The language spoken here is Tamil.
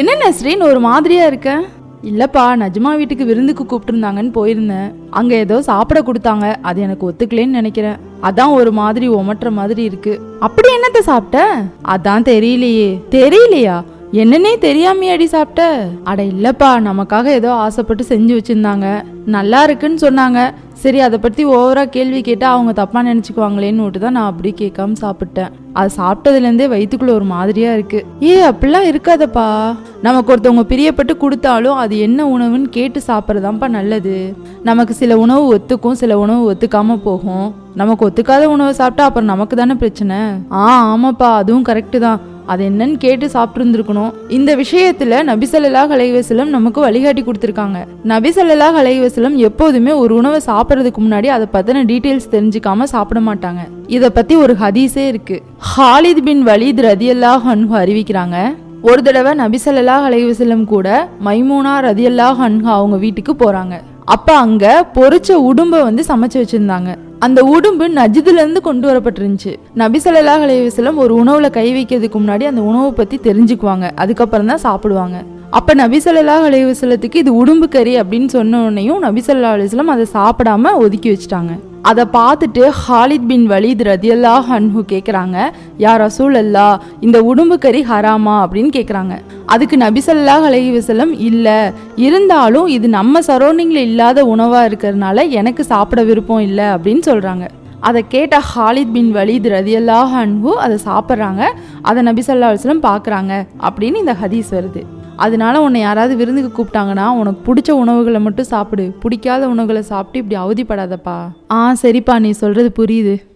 என்ன நஸ்ரீன் ஒரு மாதிரியா இருக்க? இல்லப்பா நஜ்மா வீட்டுக்கு விருந்துக்கு கூப்பிட்டுருந்தாங்கன்னு போயிருந்தேன். அங்க ஏதோ சாப்பிட கொடுத்தாங்க. அது எனக்கு ஒத்துக்கலைன்னு நினைக்கிறேன். அதான் ஒரு மாதிரி ஒமட்டுற மாதிரி இருக்கு. அப்படி என்னத்த சாப்பிட்ட? அதான் தெரியலையே. தெரியலையா? என்னன்னே தெரியாமையாடி சாப்பிட்ட. அட இல்லப்பா நமக்காக ஏதோ ஆசைப்பட்டு செஞ்சு வச்சிருந்தாங்க. நல்லா இருக்குன்னு சொன்னாங்க. சரி அதை பத்தி ஓவரா கேள்வி கேட்டா அவங்க தப்பா நினைச்சுக்குவாங்களேன்னு விட்டு தான் நான் அப்படி கேட்காம சாப்பிட்டேன். அது சாப்பிட்டதுலேருந்தே வயிற்றுக்குள்ள ஒரு மாதிரியா இருக்கு. ஏ அப்படிலாம் இருக்காதப்பா. நமக்கு ஒருத்தவங்க பிரியப்பட்டு கொடுத்தாலும் அது என்ன உணவுன்னு கேட்டு சாப்பிட்றதாம்ப்பா நல்லது. நமக்கு சில உணவு ஒத்துக்கும் சில உணவு ஒத்துக்காம போகும். நமக்கு ஒத்துக்காத உணவை சாப்பிட்டா அப்புறம் நமக்கு தானே பிரச்சனை? ஆ ஆமாப்பா அதுவும் கரெக்டு தான். அது என்னன்னு கேட்டு சாப்பிட்டுருந்துருக்கணும். இந்த விஷயத்துல நபிசல்லா கலைவசலம் நமக்கு வழிகாட்டி கொடுத்துருக்காங்க. நபிசல்லா கலைவசலம் எப்போதுமே ஒரு உணவை சாப்பிட்றதுக்கு முன்னாடி அதை பத்தின டீட்டெயில்ஸ் தெரிஞ்சுக்காம சாப்பிட மாட்டாங்க. இதை பத்தி ஒரு ஹதீஸே இருக்கு. ஹாலித் பின் வலீத் ரதியல்லா ஹன்ஹு அறிவிக்கிறாங்க ஒரு தடவை நபிசல்லா அலைவசல்லம் கூட மைமூனா ரதியல்லா ஹன்ஹா அவங்க வீட்டுக்கு போறாங்க. அப்போ அங்கே பொறிச்ச உடும்பை வந்து சமைச்சு வச்சுருந்தாங்க. அந்த உடும்பு நஜிதுலேருந்து கொண்டு வரப்பட்டிருந்துச்சு. நபி ஸல்லல்லாஹு அலைஹி ஒரு உணவில் கை வைக்கிறதுக்கு முன்னாடி அந்த உணவை பற்றி தெரிஞ்சுக்குவாங்க. அதுக்கப்புறம் தான் சாப்பிடுவாங்க. அப்போ நபி ஸல்லல்லாஹு அலைஹி இது உடும்பு கறி அப்படின்னு சொன்ன உடனேயும் நபி ஸல்லல்லாஹு அதை சாப்பிடாம ஒதுக்கி வச்சுட்டாங்க. அதை பார்த்துட்டு ஹாலித் பின் வலீத் ரதியல்லா ஹன்ஹு கேட்குறாங்க யார் ரசூல் அல்லா இந்த உடும்பு கறி ஹராமா? அப்படின்னு கேட்குறாங்க அதுக்கு நபிசல்லா அலஹி வசலம் இல்லை இருந்தாலும் இது நம்ம சரௌண்டிங்கில் இல்லாத உணவாக இருக்கிறதுனால எனக்கு சாப்பிட விருப்பம் இல்லை அப்படின்னு சொல்கிறாங்க அதை கேட்ட ஹாலித் பின் வலீத் ரதியல்லா ஹன்ஹு அதை சாப்பிட்றாங்க. அதை நபிசல்லா அலுவலம் பார்க்குறாங்க அப்படின்னு இந்த ஹதீஸ் வருது. அதனால உன்னை யாராவது விருந்துக்கு கூப்பிட்டாங்கன்னா உனக்கு பிடிச்ச உணவுகளை மட்டும் சாப்பிடு. பிடிக்காத உணவுகளை சாப்பிட்டு இப்படி அவதிப்படாதப்பா. ஆ சரிப்பா நீ சொல்கிறது புரியுது.